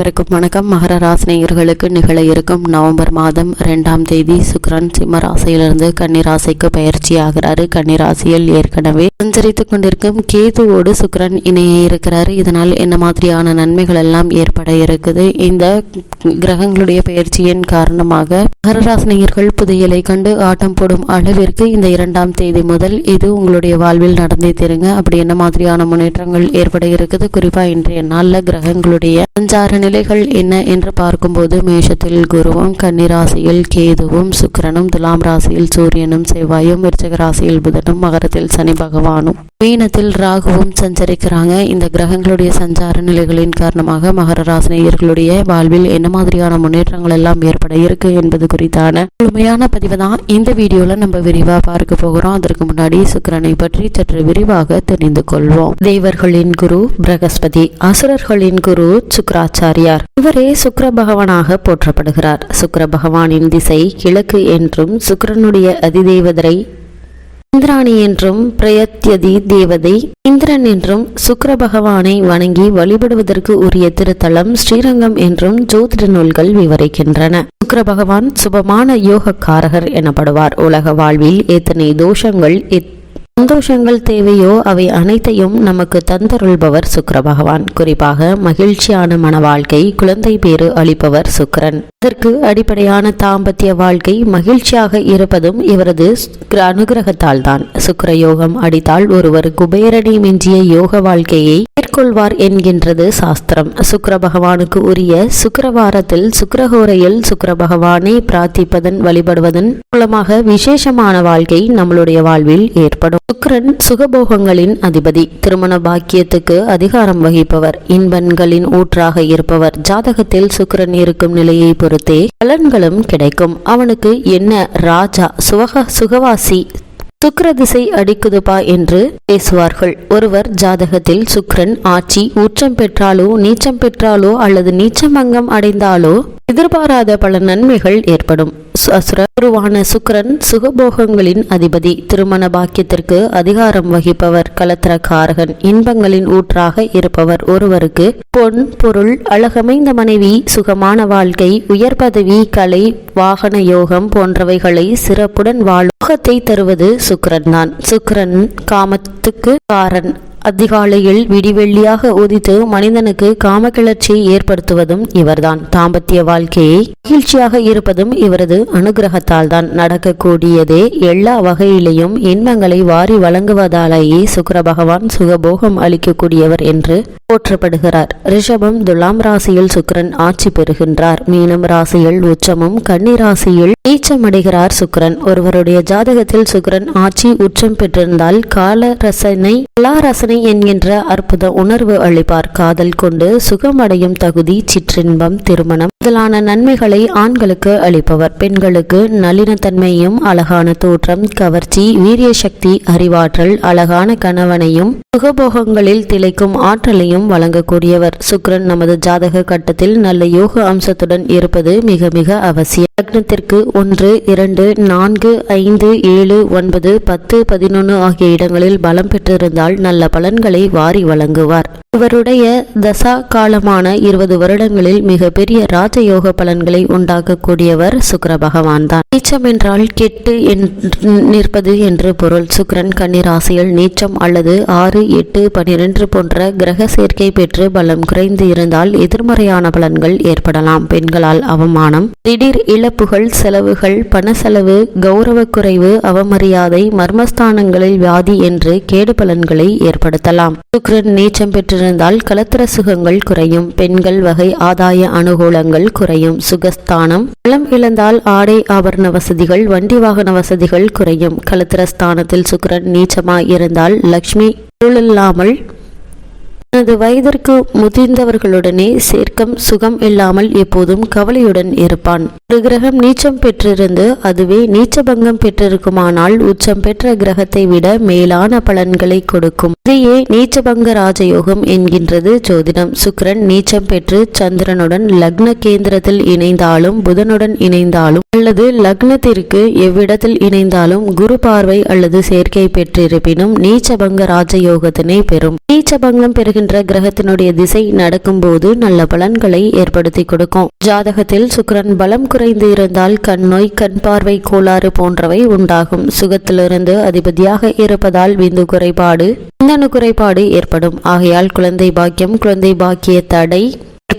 அனைவருக்கும் வணக்கம். மகர ராசினியர்களுக்கு நிகழ இருக்கும் நவம்பர் மாதம் இரண்டாம் தேதி சுக்ரன் சிம்ம ராசியிலிருந்து கன்னிராசிக்கு பயிற்சி ஆகிறாரு. கன்னிராசியில் ஏற்கனவே சஞ்சரித்துக் கொண்டிருக்கும் கேதுவோடு சுக்ரன் இணைய இருக்கிறாரு. இதனால் என்ன மாதிரியான நன்மைகள் எல்லாம் ஏற்பட இருக்குது? இந்த கிரகங்களுடைய பயிற்சியின் காரணமாக மகர ராசினியர்கள் புதையலை கண்டு ஆட்டம் போடும் அளவிற்கு இந்த இரண்டாம் தேதி முதல் இது உங்களுடைய வாழ்வில் நடந்தே தருங்க. அப்படி என்ன மாதிரியான முன்னேற்றங்கள் ஏற்பட இருக்குது? குறிப்பா இன்றைய நாளில் கிரகங்களுடைய சஞ்சார நிலைகள் என்ன என்று பார்க்கும்போது மேஷத்தில் குருவும் கன்னிராசியில் கேதுவும் சுக்கிரனும் துலாம் ராசியில் சூரியனும் செவ்வாயும் விருச்சக ராசியில் புதனும் மகரத்தில் சனி பகவானும். மீனத்தில் ராகுவும் சஞ்சரிக்கிறாங்க. இந்த கிரகங்களுடைய சஞ்சார நிலைகளின் காரணமாக மகர ராசினியர்களுடைய வாழ்வில் என்ன மாதிரியான முன்னேற்றங்கள் எல்லாம் ஏற்பட இருக்கு என்பது குறித்தான முழுமையான பதிவு தான் இந்த வீடியோல நம்ம விரிவா பார்க்க போகிறோம். அதற்கு முன்னாடி சுக்கிரனை பற்றி சற்று விரிவாக தெரிந்து கொள்வோம். தேவர்களின் குரு பிரகஸ்பதி. அசுரர்களின் குரு சுக்கராச்சாரியார் இவரே சுக்கர பகவானாக போற்றப்படுகிறார். சுக்கர பகவானின் திசை கிழக்கு என்றும் சுக்கரனுடைய அதிதேவதரை இந்திராணி என்றும் பிரயத்யதி தேவதை இந்திரன் என்றும் சுக்கர பகவானை வணங்கி வழிபடுவதற்கு உரிய திருத்தலம் ஸ்ரீரங்கம் என்றும் ஜோதிட நூல்கள் விவரிக்கின்றன. சுக்கர பகவான் சுபமான யோகக்காரகர் எனப்படுவார். உலக வாழ்வில் எத்தனை தோஷங்கள் எத் சந்தோஷங்கள் தேவையோ அவை அனைத்தையும் நமக்கு தந்தருள்பவர் சுக்கர பகவான் குறிப்பாக மகிழ்ச்சியான மன வாழ்க்கை குழந்தை பேறு அளிப்பவர் சுக்கிரன். இதற்கு அடிப்படையான தாம்பத்திய வாழ்க்கை மகிழ்ச்சியாக இருப்பதும் இவரது அனுகிரகத்தால் தான் சுக்கிர யோகம் அடித்தால் ஒருவர் குபேரணி மிஞ்சிய யோக வாழ்க்கையை மேற்கொள்வார் என்கின்றது சாஸ்திரம். சுக்கர பகவானுக்கு உரிய சுக்கரவாரத்தில் சுக்கரகோரையில் சுக்கர பகவானை பிரார்த்திப்பதன் வழிபடுவதன் மூலமாக விசேஷமான வாழ்க்கை நம்மளுடைய வாழ்வில் ஏற்படும். சுக்கரன் சுகபோகங்களின் அதிபதி. திருமண பாக்கியத்துக்கு அதிகாரம் வகிப்பவர். இன்பன்களின் ஊற்றாக இருப்பவர். ஜாதகத்தில் சுக்கிரன் இருக்கும் நிலையை பொறுத்தே பலன்களும் கிடைக்கும். அவனுக்கு என்ன ராஜா சுவக சுகவாசி சுக்கர திசை அடிக்குதுபா என்று பேசுவார்கள். ஒருவர் ஜாதகத்தில் சுக்ரன் ஆட்சி உச்சம் பெற்றாலோ நீச்சம் பெற்றாலோ அல்லது நீச்சமங்கம் அடைந்தாலோ எதிர்பாராத பல நன்மைகள் ஏற்படும். அசுரருவான சுக்கரன் சுகபோகங்களின் அதிபதி திருமண பாக்கியத்திற்கு அதிகாரம் வகிப்பவர் கலத்திரக்காரகன் இன்பங்களின் ஊற்றாக இருப்பவர் ஒருவருக்கு பொன் பொருள் அழகமைந்த மனைவி சுகமான வாழ்க்கை உயர் பதவி கலை வாகன யோகம் போன்றவைகளை சிறப்புடன் வாழ்க்கத்தை தருவது சுக்கரன் தான் சுக்கரன் காமத்துக்கு காரன் அதிகாலையில் விடிவெள்ளியாக உதித்து மனிதனுக்கு காமக்கிளர்ச்சியை ஏற்படுத்துவதும் இவர்தான். தாம்பத்திய வாழ்க்கையை மகிழ்ச்சியாக இருப்பதும் இவரது அனுகிரகத்தால் தான் நடக்கக்கூடியதே எல்லா வகையிலையும் இன்பங்களை வாரி வழங்குவதாலேயே சுக்கர பகவான் சுகபோகம் அளிக்கக்கூடியவர் என்று போற்றப்படுகிறார். ரிஷபம் துலாம் ராசியில் சுக்கரன் ஆட்சி பெறுகின்றார். மீனம் ராசியில் உச்சமும் கன்னி ராசியில் நீச்சமடைகிறார் சுக்கரன். ஒருவருடைய ஜாதகத்தில் சுக்கரன் ஆட்சி உச்சம் பெற்றிருந்தால் கால ரசனை கலாரசனை என்கின்ற அற்புத உணர்வு அளிப்பார். காதல் கொண்டு சுகமடையும் தகுதி சிற்றின்பம் திருமணம் முதலான நன்மைகளை ஆண்களுக்கு அளிப்பவர். பெண்களுக்கு நளினத்தன்மையும் அழகான தோற்றம் கவர்ச்சி வீரிய சக்தி அறிவாற்றல் அழகான கணவனையும் சுகபோகங்களில் திளைக்கும் ஆற்றலையும் வழங்கக்கூடியவர். சுக்ரன் நமது ஜாதக கட்டத்தில் நல்ல யோக அம்சத்துடன் இருப்பது மிக மிக அவசியம். லக்னத்திற்கு ஒன்று இரண்டு நான்கு ஐந்து ஏழு ஒன்பது பத்து பதினொன்று ஆகிய இடங்களில் பலம் பெற்றிருந்தால் நல்ல பலன்களை வாரி வழங்குவார். இவருடைய தசா காலமான இருபது வருடங்களில் மிக பெரிய ராஜயோக பலன்களை உண்டாக்கக்கூடியவர் சுக்கர பகவான் தான் நீச்சம் என்றால் கெட்டு நிற்பது என்று பொருள். சுக்கரன் கன்னிராசியில் நீச்சம் அல்லது ஆறு எட்டு பனிரெண்டு போன்ற கிரக சேர்க்கை பெற்று பலம் குறைந்து இருந்தால் எதிர்மறையான பலன்கள் ஏற்படலாம். பெண்களால் அவமானம் திடீர் இழப்புகள் செலவுகள் பண செலவு கௌரவ குறைவு அவமரியாதை மர்மஸ்தானங்களில் வியாதி என்று கேடு பலன்களை ஏற்படும் பயன்படுத்தலாம். சுக்கரன் நீச்சம் பெற்றிருந்தால் கலத்திர சுகங்கள் குறையும். பெண்கள் வகை ஆதாய அனுகூலங்கள் குறையும். சுகஸ்தானம். பலம் இழந்தால் ஆடை ஆபரண வசதிகள் வண்டி வாகன வசதிகள் குறையும். கலத்திரஸ்தானத்தில் சுக்கிரன் நீச்சமாய் இருந்தால் லக்ஷ்மி இல்லாமல் தனது வயதிற்கு முதிர்ந்தவர்களுடனே சேர்க்கம் சுகம் இல்லாமல் எப்போதும் கவலையுடன் இருப்பான். ஒரு கிரகம் நீச்சம் பெற்றிருந்து அதுவே நீச்சபங்கம் பெற்றிருக்குமானால் உச்சம் பெற்ற கிரகத்தை விட மேலான பலன்களை கொடுக்கும். இதையே நீச்சபங்க ராஜயோகம் என்கின்றது ஜோதிடம். சுக்கரன் நீச்சம் பெற்று சந்திரனுடன் லக்ன கேந்திரத்தில் இணைந்தாலும் புதனுடன் இணைந்தாலும் அல்லது லக்னத்திற்கு எவ்விடத்தில் இணைந்தாலும் குரு பார்வை அல்லது சேர்க்கை பெற்றிருப்பினும் நீச்சபங்க ராஜயோகத்தினை பெறும். நீச்சபங்கம் பெறுகிற வருகின்ற கிரகத்தினுடைய திசை நடக்கும்போது நல்ல பலன்களை ஏற்படுத்தி கொடுக்கும். ஜாதகத்தில் சுக்கரன் பலம் குறைந்து இருந்தால் கண் நோய் கண் பார்வை கோளாறு போன்றவை உண்டாகும். சுகத்திலிருந்து அதிபதியாக இருப்பதால் விந்து குறைபாடு விந்தணு குறைபாடு ஏற்படும். ஆகையால் குழந்தை பாக்கியம் குழந்தை பாக்கிய தடை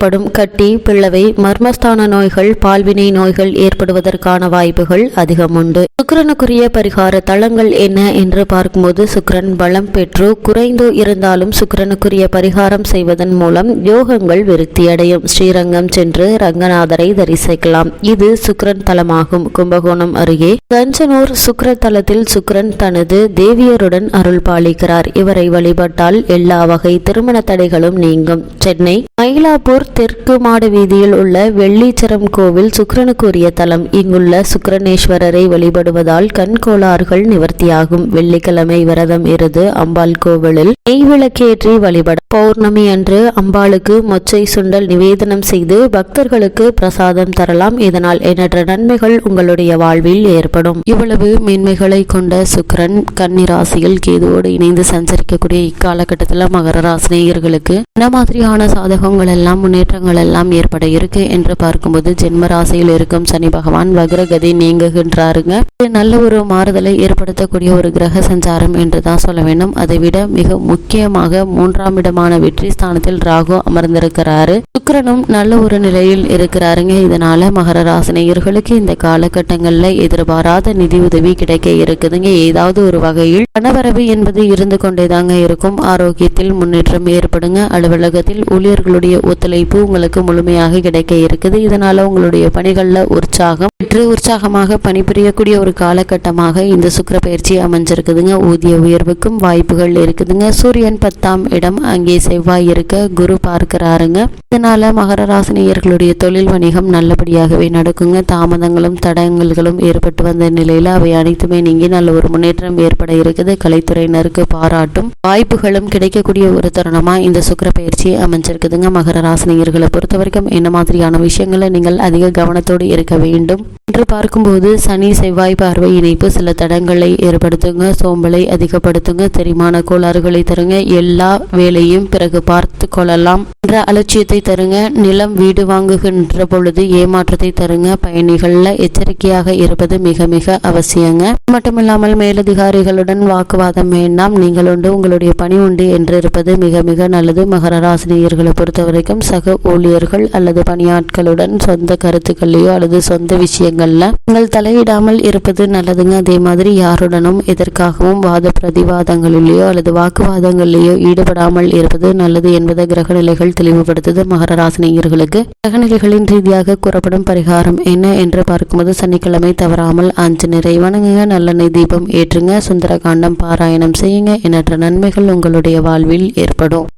ஏற்படும் கட்டி பிள்ளவை மர்மஸ்தான நோய்கள் பால்வினை நோய்கள் ஏற்படுவதற்கான வாய்ப்புகள் அதிகம் உண்டு. சுக்கரனுக்குரிய பரிகார தளங்கள் என்ன என்று பார்க்கும்போது சுக்கிரன் பலம் பெற்று குறைந்து இருந்தாலும் சுக்கிரனுக்குரிய பரிகாரம் செய்வதன் மூலம் யோகங்கள் விருத்தியடையும். ஸ்ரீரங்கம் சென்று ரங்கநாதரை தரிசிக்கலாம். இது சுக்கரன் தலமாகும். கும்பகோணம் அருகே கஞ்சனூர் சுக்கர தலத்தில் சுக்கரன் தனது தேவியருடன் அருள் பாலிக்கிறார். இவரை வழிபட்டால் எல்லா வகை திருமண தடைகளும் நீங்கும். சென்னை மயிலாப்பூர் தெற்கு மாடு வீதியில் உள்ள வெள்ளீச்சரம் கோவில் சுக்கரனுக்குரிய தலம். இங்குள்ள சுக்கிரனேஸ்வரரை வழிபடுவதால் கண் கோளாறுகள் நிவர்த்தியாகும். வெள்ளிக்கிழமை விரதம் இருந்து அம்பாள் கோவிலில் நெய் விளக்கேற்றி வழிபட பௌர்ணமி அன்று அம்பாளுக்கு மொச்சை சுண்டல் நிவேதனம் செய்து பக்தர்களுக்கு பிரசாதம் தரலாம். இதனால் எண்ணற்ற நன்மைகள் உங்களுடைய வாழ்வில் ஏற்படும். இவ்வளவு மேன்மைகளை கொண்ட சுக்கரன் கன்னிராசியில் கேதுவோடு இணைந்து சஞ்சரிக்கக்கூடிய இக்காலகட்டத்தில் மகர ராசினியர்களுக்கு என்ன மாதிரியான சாதகங்கள் எல்லாம் முன்னேற்றங்கள் எல்லாம் ஏற்பட இருக்கு என்று பார்க்கும்போது ஜென்ம ராசியில் இருக்கும் சனி பகவான் வக்ரகதி நீங்குகின்றாருங்க. நல்ல ஒரு மாறுதலை ஏற்படுத்தக்கூடிய ஒரு கிரக சஞ்சாரம் என்று தான் சொல்ல வேண்டும். அதை விட மிக முக்கியமாக மூன்றாம் இடமான வெற்றி ஸ்தானத்தில் ராகு அமர்ந்திருக்கிறாரு. சுக்கிரனும் நல்ல ஒரு நிலையில் இருக்கிறாருங்க. இதனால மகர ராசினியர்களுக்கு இந்த காலகட்டங்கள்ல எதிர்பாராத நிதி உதவி கிடைக்க இருக்குதுங்க. ஏதாவது ஒரு வகையில் பணவரவு என்பது இருந்து கொண்டேதாங்க இருக்கும். ஆரோக்கியத்தில் முன்னேற்றம் ஏற்படுங்க. அலுவலகத்தில் ஊழியர்களுடைய ஒத்துழைப்பு வாய்ப்பு உங்களுக்கு முழுமையாக கிடைக்க இருக்குது. இதனால உங்களுடைய பணிகளில் உற்சாகம். பெற்று உற்சாகமாக பணிபுரியக்கூடிய ஒரு காலகட்டமாக இந்த சுக்கர பயிற்சி அமைஞ்சிருக்குதுங்க. ஊதிய உயர்வுக்கும் வாய்ப்புகள் இருக்குதுங்க. சூரியன் பத்தாம் இடம் அங்கே செவ்வாய் இருக்க குரு பார்க்கிறாருங்க. இதனால மகர ராசினியர்களுடைய தொழில் வணிகம் நல்லபடியாகவே நடக்குங்க. தாமதங்களும் தடங்கல்களும் ஏற்பட்டு வந்த நிலையில அவை அனைத்துமே நீங்கி நல்ல ஒரு முன்னேற்றம் ஏற்பட இருக்குது. கலைத்துறையினருக்கு பாராட்டும். வாய்ப்புகளும் கிடைக்கக்கூடிய ஒரு தருணமா இந்த சுக்கர பயிற்சி அமைஞ்சிருக்குதுங்க. மகர ராசினி ராசினியர்களை பொறுத்த வரைக்கும் என்ன மாதிரியான விஷயங்களை நீங்கள் அதிக கவனத்தோடு இருக்க வேண்டும்? என்று பார்க்கும்போது சனி செவ்வாய் பார்வை இணைப்பு சில தடங்களை ஏற்படுத்துங்க சோம்பலை அதிகப்படுத்துங்க தெரிமான கோளாறுகளை தருங்க எல்லா வேலையும் பிறகு பார்த்து கொள்ளலாம். என்ற அலட்சியத்தை தருங்க நிலம் வீடு வாங்குகின்ற பொழுது ஏமாற்றத்தை தருங்க பயணிகள்ல எச்சரிக்கையாக இருப்பது மிக மிக அவசியங்க. மட்டுமில்லாமல் மேலதிகாரிகளுடன் வாக்குவாதம் வேண்டாம் நீங்கள் உண்டு உங்களுடைய பணி உண்டு என்று இருப்பது மிக மிக நல்லது. மகர ராசினியர்களை பொறுத்த வரைக்கும் சக ஊழியர்கள் அல்லது பணியாட்களுடன் சொந்த கருத்துக்கள்லையோ அல்லது சொந்த விஷயங்கள்ல நீங்கள் தலையிடாமல் இருப்பது நல்லதுங்க. அதே மாதிரி யாருடனும் எதற்காகவும் வாத பிரதிவாதங்களிலேயோ அல்லது வாக்குவாதங்களிலேயோ ஈடுபடாமல் இருப்பது நல்லது என்பதை கிரகநிலைகள் தெளிவுபடுத்துது மகர ராசினியர்களுக்கு. கிரகநிலைகளின் ரீதியாக கூறப்படும் பரிகாரம் என்ன என்று பார்க்கும்போது சனிக்கிழமை தவறாமல் ஆஞ்சநேயரை வணங்குங்க. நல்லெண்ணெய் தீபம் ஏற்றுங்க. சுந்தரகாண்டம் பாராயணம் செய்யுங்க. எண்ணற்ற நன்மைகள் உங்களுடைய வாழ்வில் ஏற்படும்.